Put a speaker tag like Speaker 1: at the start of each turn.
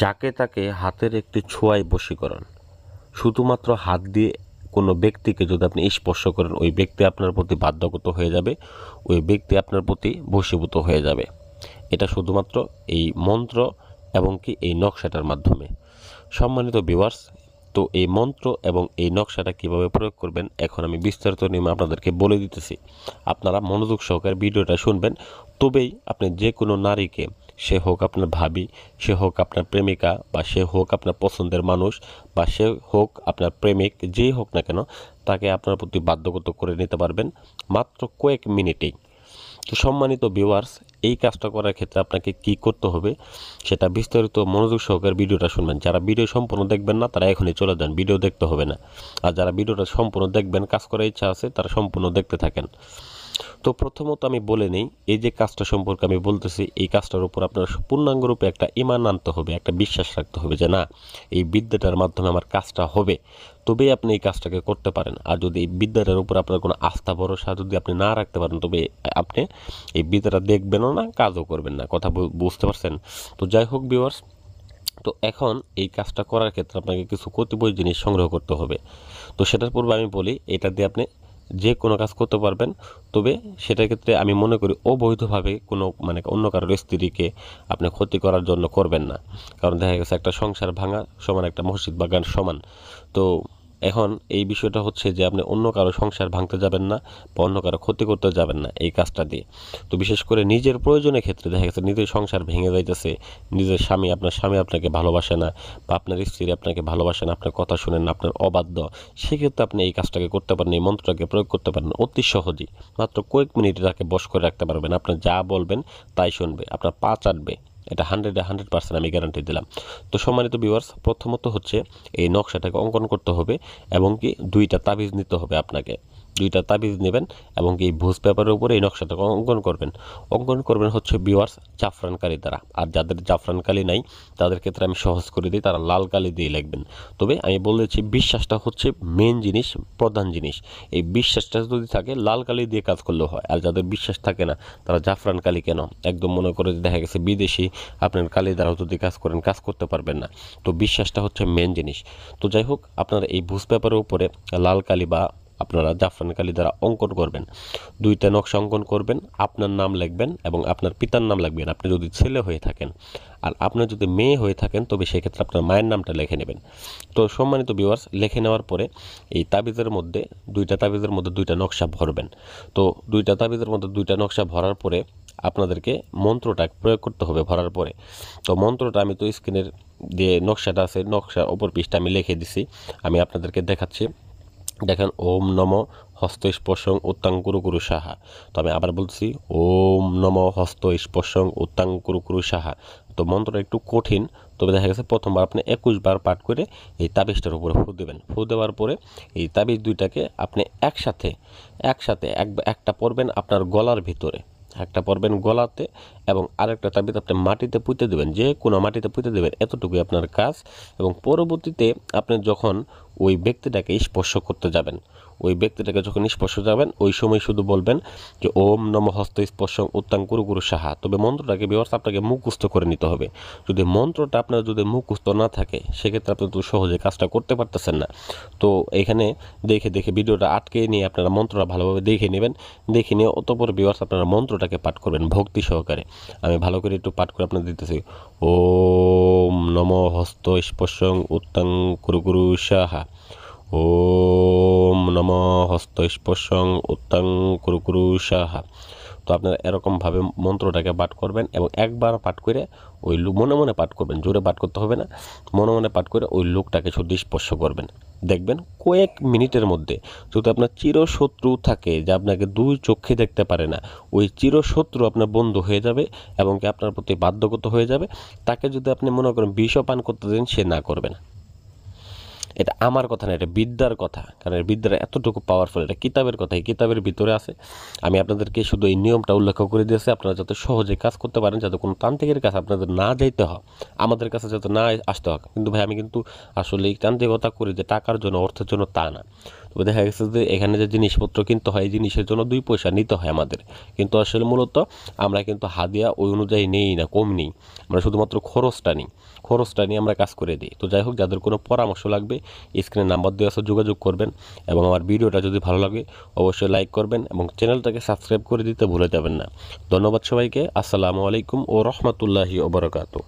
Speaker 1: যাকে তাকে হাতের একটি ছোঁয়ায় বশীকরণ। শুধুমাত্র হাত দিয়ে কোনো ব্যক্তিকে যদি আপনি স্পর্শ করেন, ওই ব্যক্তি আপনার প্রতি বাধ্যগত হয়ে যাবে, ওই ব্যক্তি আপনার প্রতি বশীভূত হয়ে যাবে। এটা শুধুমাত্র এই মন্ত্র এবং কি এই নকশাটার মাধ্যমে। সম্মানিত ভিউয়ার্স তো এই মন্ত্র এবং এই নকশাটা কীভাবে প্রয়োগ করবেন, এখন আমি বিস্তারিত নিয়মে আপনাদেরকে বলে দিতেছি। আপনারা মনোযোগ সহকারে ভিডিওটা শুনবেন। তবেই আপনি যে কোনো নারীকে সে হোক আপনার ভাবি, সে হোক আপনার প্রেমিকা, বা সে হোক আপনার পছন্দের মানুষ, বা সে হোক আপনার প্রেমিক, যেই হোক না কেন, তাকে আপনার প্রতি বাধ্যগত করে নিতে পারবেন মাত্র কয়েক মিনিটেই। তো সম্মানিত ভিউয়ার্স এই কাজটা করার ক্ষেত্রে আপনাকে কি করতে হবে, সেটা বিস্তারিত মনোযোগ সহকারে ভিডিওটা শুনবেন। যারা ভিডিও সম্পূর্ণ দেখবেন না, তারা এখনই চলে যান, ভিডিও দেখতে হবে না। আর যারা ভিডিওটা সম্পূর্ণ দেখবেন, কাজ করার ইচ্ছা আছে, তারা সম্পূর্ণ দেখতে থাকেন। তো প্রথমত আমি বলে নেই, এই যে কাজটা সম্পর্কে আমি বলতেছি, এই কাজটার উপর আপনার পূর্ণাঙ্গরূপে একটা ইমান আনতে হবে, একটা বিশ্বাস রাখতে হবে যে না, এই বিদ্যাটার মাধ্যমে আমার কাজটা হবে। তবেই আপনি এই কাজটাকে করতে পারেন। আর যদি এই বিদ্যাটার উপর আপনার কোনো আস্থা, ভরসা যদি আপনি না রাখতে পারেন, তবে আপনি এই বিদ্যাটা দেখবেনও না, কাজও করবেন না। কথা বুঝতে পারছেন? তো যাই হোক ভিউয়ার্স তো এখন এই কাজটা করার ক্ষেত্রে আপনাকে কিছু কতিপয় জিনিস সংগ্রহ করতে হবে। তো সেটার পূর্বে আমি বলি, এটা দিয়ে আপনি যে কোনো কাজ করতে পারবেন, তবে সেটার ক্ষেত্রে আমি মনে করি অবৈধভাবে কোনো মানে অন্য কারোর স্ত্রীকে আপনি ক্ষতি করার জন্য করবেন না। কারণ দেখা গেছে একটা সংসার ভাঙা সমান একটা মসজিদ বাগান সমান। তো এখন এই বিষয়টা হচ্ছে যে আপনি অন্য কারও সংসার ভাঙতে যাবেন না বা অন্য কারও ক্ষতি করতে যাবেন না এই কাজটা দিয়ে। তো বিশেষ করে নিজের প্রয়োজনের ক্ষেত্রে দেখা গেছে নিজের সংসার ভেঙে যাইতেছে, নিজের স্বামী, আপনার স্বামী আপনাকে ভালোবাসে না বা আপনার স্ত্রী আপনাকে ভালোবাসে না, আপনার কথা শুনেন না, আপনার অবাধ্য, সেক্ষেত্রে আপনি এই কাজটাকে করতে পারেন, এই মন্ত্রটাকে প্রয়োগ করতে পারেন অতি সহজেই। মাত্র কয়েক মিনিটে তাকে বশ করে রাখতে পারবেন আপনার যা বলবেন তাই শুনবে, আপনার পা চাটবে এটা হান্ড্রেডে হান্ড্রেড পার্সেন্ট আমি গ্যারান্টি দিলাম। তো সম্মানিত ভিউয়ার্স প্রথমত হচ্ছে এই নকশাটাকে অঙ্কন করতে হবে এবং কি দুইটা তাবিজ নিতে হবে আপনাকে। দুইটা তাবিজ নেবেন এবং এই ভুজ পেপারের উপরে এই নকশাটাকে অঙ্কন করবেন। অঙ্কন করবেন হচ্ছে বিওয়ার্স জাফরান কালি দ্বারা। আর যাদের জাফরান কালি নাই, তাদের ক্ষেত্রে আমি সহজ করে দিই, তারা লাল কালি দিয়ে লিখবেন। তবে আমি বলেছি বিশ্বাসটা হচ্ছে মেন জিনিস, প্রধান জিনিস। এই বিশ্বাসটা যদি থাকে, লাল কালি দিয়ে কাজ করলেও হয়। আর যাদের বিশ্বাস থাকে না, তারা জাফরান কালি কেন? একদম মনে করে যে দেখা গেছে বিদেশি, আপনার কালি দ্বারাও যদি কাজ করেন, কাজ করতে পারবেন না। তো বিশ্বাসটা হচ্ছে মেন জিনিস। তো যাই হোক, আপনারা এই ভুজ পেপারের উপরে লাল কালি বা আপনারা জাফরান কালি দ্বারা অঙ্কন করবেন। দুইটা নকশা অঙ্কন করবেন, আপনার নাম লিখবেন এবং আপনার পিতার নাম লিখবেন। আপনি যদি ছেলে হয়ে থাকেন আর আপনার যদি মেয়ে হয়ে থাকেন, তবে সেক্ষেত্রে আপনার মায়ের নামটা লিখে নেবেন। তো সম্মানিত ভিউয়ার্স লিখে নেওয়ার পরে এই তাবিজের মধ্যে দুইটা তাবিজের মধ্যে দুইটা নকশা ভরবেন। তো দুইটা তাবিজের মধ্যে দুইটা নকশা ভরার পরে আপনাদেরকে মন্ত্রটা প্রয়োগ করতে হবে ভরার পরে। তো মন্ত্রটা আমি তো স্ক্রিনের যে নকশাটা আছে নকশা ওপর পৃষ্ঠা আমি লিখে দিছি। আমি আপনাদেরকে দেখাচ্ছি। দেখেন, ওম নম হস্ত স্পর্শং উত্তাঙ্কুরু কুরু সাহা। তো আমি আবার বলছি, ওম নম হস্ত স্পর্শং উত্তাঙ্কুরু কুরু কুরু সাহা। তো মন্ত্রটা একটু কঠিন, তবে দেখা গেছে প্রথমবার আপনি একুশ বার পাঠ করে এই তাবিজটার উপরে ফু দেবেন। ফু দেওয়ার পরে এই তাবিজ দুইটাকে আপনি একসাথে একসাথে এক একটা পড়বেন আপনার গলার ভিতরে। একটা পড়বেন গলাতে এবং আরেকটা তাবিদ আপনি মাটিতে পুঁতে দেবেন, যে কোনো মাটিতে পুঁতে দেবেন, এতটুকুই আপনার কাজ। এবং পরবর্তীতে আপনি যখন ওই ব্যক্তিটাকে স্পর্শ করতে যাবেন ওই ব্যক্তিটাকে যখন স্পর্শ যাবেন, ওই সময় শুধু বলবেন যে, ওম নম হস্ত স্পর্শ উত্তাং কুরু কুরু সাহা। তবে মন্ত্রটাকে বিবর্ষ আপনাকে মুখস্থ করে নিতে হবে। যদি মন্ত্রটা আপনার যদি মুখস্থ না থাকে, সেক্ষেত্রে আপনি তো সহজে কাজটা করতে পারতেছেন না। তো এখানে দেখে দেখে ভিডিওটা আটকে নিয়ে আপনারা মন্ত্রটা ভালোভাবে দেখে নেবেন। দেখে নিয়ে অতপর বিবর্ষ আপনারা মন্ত্রটাকে পাঠ করবেন ভক্তি সহকারে। আমি ভালো করে একটু পাঠ করে আপনাদের দিতেছি। ওম নম হস্ত স্পর্শং উত্তাং কুরু কুরু সাহা। ওম নম হস্ত স্পর্শং উত্তাং কুরু কুরু সাহা। তো আপনারা এরকমভাবে মন্ত্রটাকে পাঠ করবেন এবং একবার পাঠ করে ওই মনে মনে পাঠ করবেন, জোরে পাঠ করতে হবে না। মনে মনে পাঠ করে ওই লোকটাকে শুধু স্পর্শ করবেন। দেখবেন কয়েক মিনিটের মধ্যে যদি আপনার চিরশত্রু থাকে যে আপনাকে দুই চোখে দেখতে পারে না, ওই চিরশত্রু আপনার বন্ধু হয়ে যাবে এবং কি আপনার প্রতি বাধ্যগত হয়ে যাবে। তাকে যদি আপনি মনে করেন বিষও পান করতে দেন, সে না করবে না। এটা আমার কথা না, এটা বিদ্যার কথা। কারণ বিদ্যার এতটুকু পাওয়ারফুল এটা কিতাবের কথা, এই কিতাবের ভিতরে আছে। আমি আপনাদেরকে শুধু এই নিয়মটা উল্লেখ করে দিয়েছি, আপনারা যাতে সহজে কাজ করতে পারেন, যাতে কোনো তান্ত্রিকের কাছে আপনাদের না যাইতে হয়, আমাদের কাছে যাতে না আসতে হয়। কিন্তু ভাই, আমি কিন্তু আসলে এই তান্ত্রিকতা করি যে টাকার জন্য, অর্থের জন্য তা না। তবে দেখা গেছে যে এখানে যে জিনিসপত্র কিনতে হয়, এই জিনিসের জন্য দুই পয়সা নিতে হয় আমাদের। কিন্তু আসলে মূলত আমরা কিন্তু হাদিয়া ওই অনুযায়ী নেই না, কম নেই। আমরা শুধুমাত্র খরচটা নিই। খরচটা নিয়ে আমরা কাজ করে দিই। তো যাই হোক, যাদের কোনো পরামর্শ লাগবে, স্ক্রিনে নাম্বার দেওয়া আছে, যোগাযোগ করবেন। এবং আমার ভিডিওটা যদি ভালো লাগে, অবশ্যই লাইক করবেন এবং চ্যানেলটাকে সাবস্ক্রাইব করে দিতে ভুলে যাবেন না। ধন্যবাদ সবাইকে। আসসালামু আলাইকুম ও রহমতুল্লাহি ওবরাকাতু